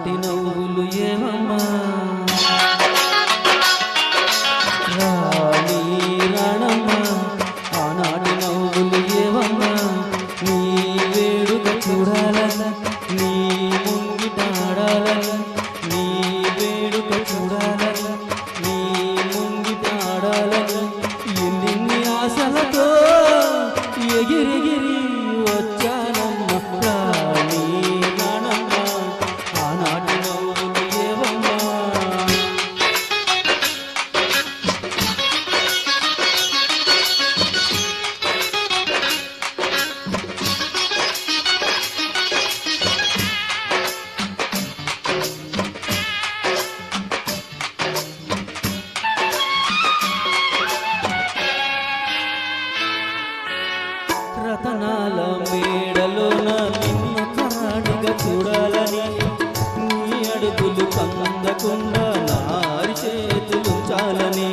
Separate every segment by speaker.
Speaker 1: నాటి నవ్వులు ఏమమ్మా? రాణి రాణమ్మ ఆనాటి నవ్వులు ఏమమ్మా? నీ వేడుక చూడాలన్న నీ ముంగిట ఆడాలన్న నీ వేడుక చూడాలన్న నీ ముంగిట ఆడాలన్న ఎన్నెన్ని ఆశలతో రతనాల మేడలోన నిన్ను కరాడిగా చూడాలని నీ అడుగులు కందకుండా నారి చేతులు చాలని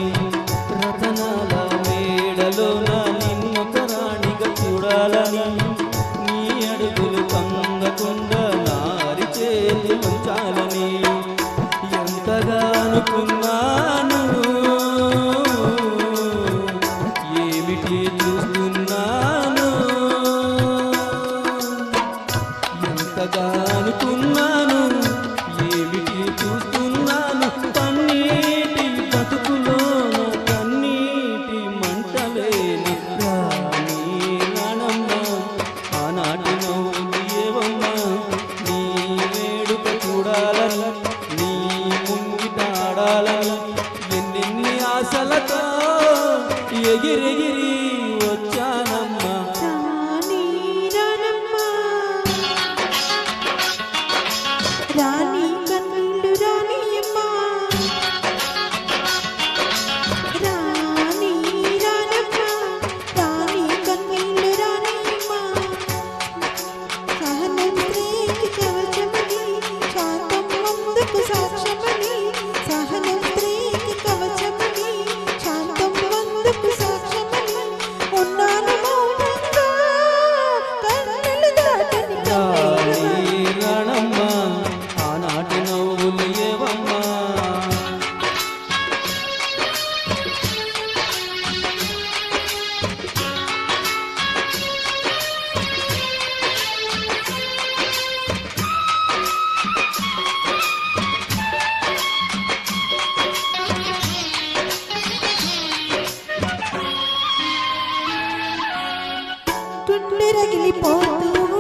Speaker 1: రతనాల మేడలోన నిన్ను కరాడిగా చూడాలని నీ అడుగులు కందకుండా నారి చేతులు చాలని ఎంతగా అనుకున్నాను? ఏమిటి చూస్తున్నాను? చూడాలని నీ ముంగిట ఎన్నెన్ని ఆశలతో ఎగిరి నీవునియవమ్మా రగిలిపోతూ